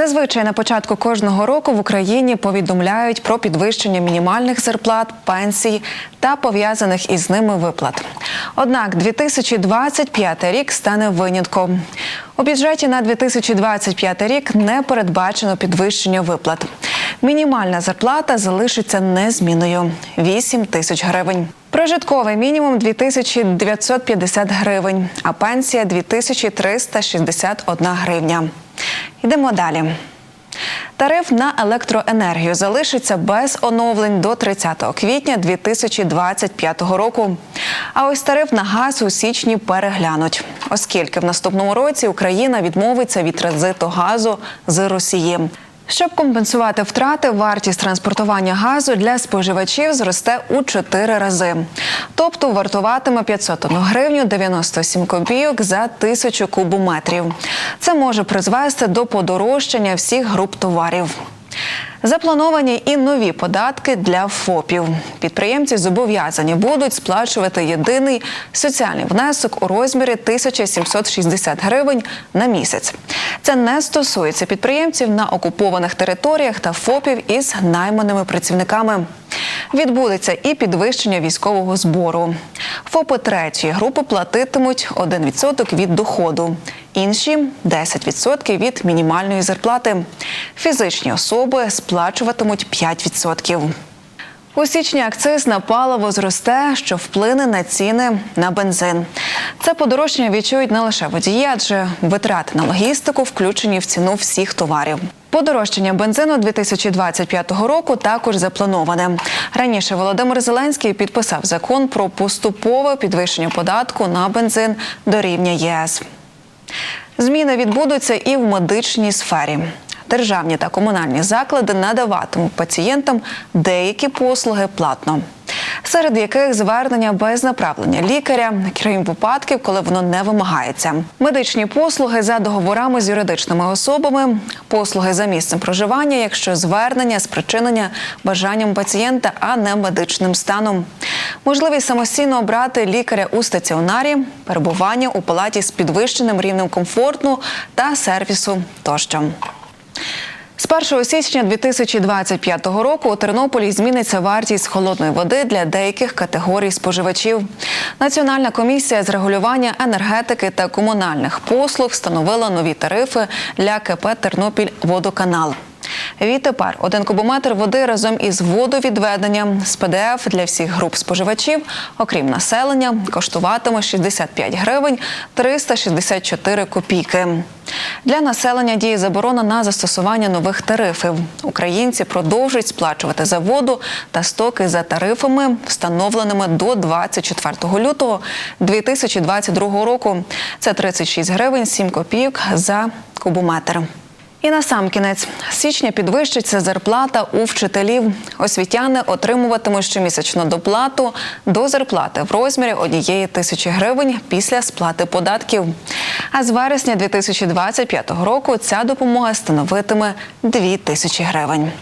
Зазвичай на початку кожного року в Україні повідомляють про підвищення мінімальних зарплат, пенсій та пов'язаних із ними виплат. Однак 2025 рік стане винятком. У бюджеті на 2025 рік не передбачено підвищення виплат. Мінімальна зарплата залишиться незмінною 8 тисяч гривень. Прожитковий мінімум 2950 гривень, а пенсія 2361 гривня. Йдемо далі. Тариф на електроенергію залишиться без оновлень до 30 квітня 2025 року. А ось тариф на газ у січні переглянуть, оскільки в наступному році Україна відмовиться від транзиту газу з Росії. Щоб компенсувати втрати, вартість транспортування газу для споживачів зросте у 4 рази. Тобто вартуватиме 501 гривню 97 копійок за тисячу кубометрів. Це може призвести до подорожчання всіх груп товарів. Заплановані і нові податки для ФОПів. Підприємці зобов'язані будуть сплачувати єдиний соціальний внесок у розмірі 1760 гривень на місяць. Це не стосується підприємців на окупованих територіях та ФОПів із найманими працівниками. Відбудеться і підвищення військового збору. ФОПи третьої групи платитимуть 1% від доходу, інші 10% від мінімальної зарплати. Фізичні особи сплачуватимуть 5%. У січні акциз на паливо зросте, що вплине на ціни на бензин. Це подорожчання відчують не лише водії, адже витрати на логістику включені в ціну всіх товарів. Подорожчання бензину 2025 року також заплановане. Раніше Володимир Зеленський підписав закон про поступове підвищення податку на бензин до рівня ЄС. Зміни відбудуться і в медичній сфері. Державні та комунальні заклади надаватимуть пацієнтам деякі послуги платно, серед яких звернення без направлення лікаря, крім випадків, коли воно не вимагається. Медичні послуги за договорами з юридичними особами, послуги за місцем проживання, якщо звернення спричинення бажанням пацієнта, а не медичним станом. Можливість самостійно обрати лікаря у стаціонарі, перебування у палаті з підвищеним рівнем комфорту та сервісу тощо. З 1 січня 2025 року у Тернополі зміниться вартість холодної води для деяких категорій споживачів. Національна комісія з регулювання енергетики та комунальних послуг встановила нові тарифи для КП Тернопіль Водоканал. Відтепер один кубометр води разом із водовідведенням з ПДФ для всіх груп споживачів, окрім населення, коштуватиме 65 гривень 364 копійки. Для населення діє заборона на застосування нових тарифів. Українці продовжують сплачувати за воду та стоки за тарифами, встановленими до 24 лютого 2022 року. Це 36 гривень 7 копійок за кубометр. І на сам кінець січня підвищиться зарплата у вчителів. Освітяни отримуватимуть щомісячну доплату до зарплати в розмірі однієї тисячі гривень після сплати податків. А з вересня 2025 року ця допомога становитиме дві тисячі гривень.